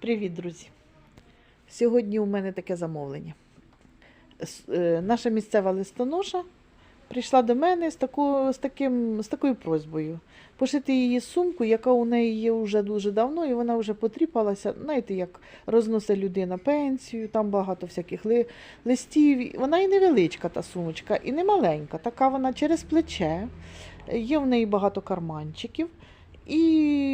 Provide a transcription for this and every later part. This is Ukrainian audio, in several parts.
Привіт, друзі! Сьогодні у мене таке замовлення. Е, Наша місцева листоноша прийшла до мене з, таку, з, таким, з такою просьбою пошити її сумку, яка у неї є вже дуже давно, і вона вже потріпалася. Знаєте, як розносить людина пенсію, там багато всяких ли, листів. Вона і невеличка та сумочка, і не маленька. Така вона через плече. Є в неї багато карманчиків. І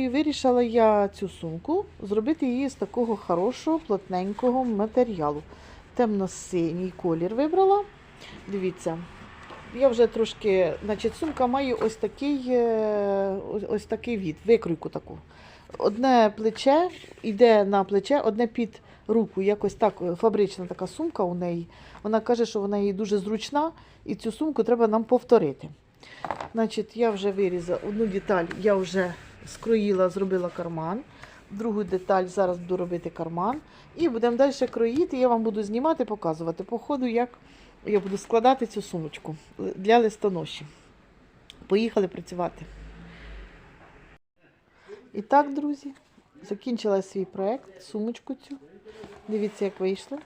вирішила я цю сумку зробити її з такого хорошого, плотненького матеріалу. Темно-синій колір вибрала. Дивіться, я вже трошки, значить, сумка має ось такий, е, ось такий від, викройку таку. Одне плече йде на плече, одне під руку. Якось так е, фабрична така сумка у неї. Вона каже, що вона їй дуже зручна, і цю сумку треба нам повторити. Значить, я вже вирізала одну деталь, я вже скроїла, зробила карман. Другу деталь зараз буду робити карман. І будемо далі кроїти. Я вам буду знімати, показувати по ходу, як я буду складати цю сумочку для листоноші. Поїхали працювати. І так, друзі, закінчила свій проект, сумочку цю. Дивіться, як вийшло.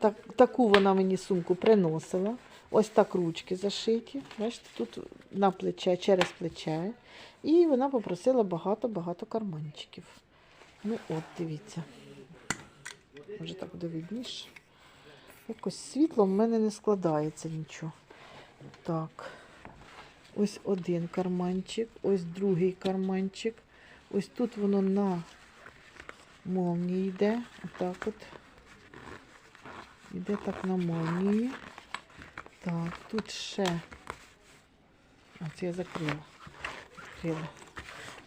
Так, таку вона мені сумку приносила. Ось так ручки зашиті. Бачите, тут на плече, через плече. І вона попросила багато-багато карманчиків. Ну от, дивіться. Може так буде видніше. Якось світло в мене не складається нічого. Так. Ось один карманчик, ось другий карманчик. Ось тут воно на молнії йде. Отак от. Йде так на молнії. Так, тут ще. Ось я закрила. Відкрила.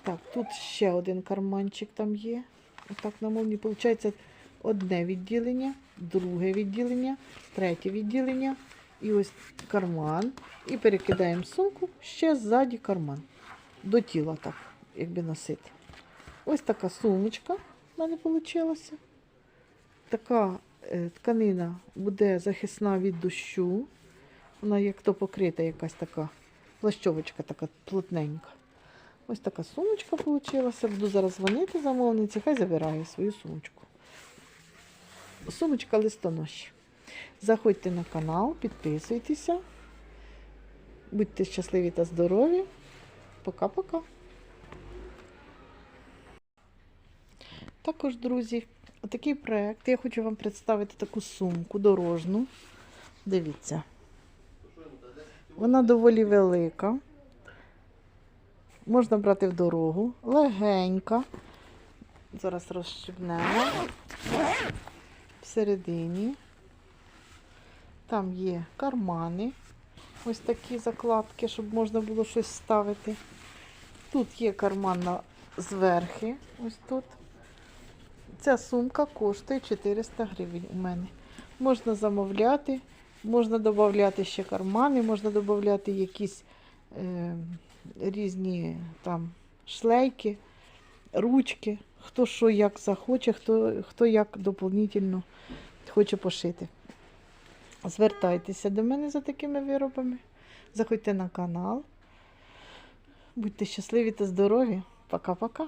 Так, тут ще один карманчик там є. Отак на молнії. Получається одне відділення, друге відділення, третє відділення. І ось карман. І перекидаємо сумку ще ззаді карман. До тіла так, якби носити. Ось така сумочка в мене вийшла. Така е, тканина буде захисна від дощу. Вона як то покрита якась така плащовочка така плотненька. Ось така сумочка вийшла. Буду зараз дзвонити замовниці, хай забирає свою сумочку. Сумочка листоноші. Заходьте на канал, підписуйтеся. Будьте щасливі та здорові. Пока-пока. Також, друзі, такий проект. Я хочу вам представити таку сумку дорожну. Дивіться. Вона доволі велика. Можна брати в дорогу. Легенька. Зараз розщебнемо. Всередині. Там є кармани. Ось такі закладки, щоб можна було щось ставити. Тут є карман на зверхи. Ось тут. Ця сумка коштує 400 гривень у мене. Можна замовляти, можна додати ще кармани, можна додати якісь е, різні там шлейки, ручки. Хто що як захоче, хто, хто як доповнительно хоче пошити. Звертайтеся до мене за такими виробами. Заходьте на канал. Будьте щасливі та здорові. Пока-пока.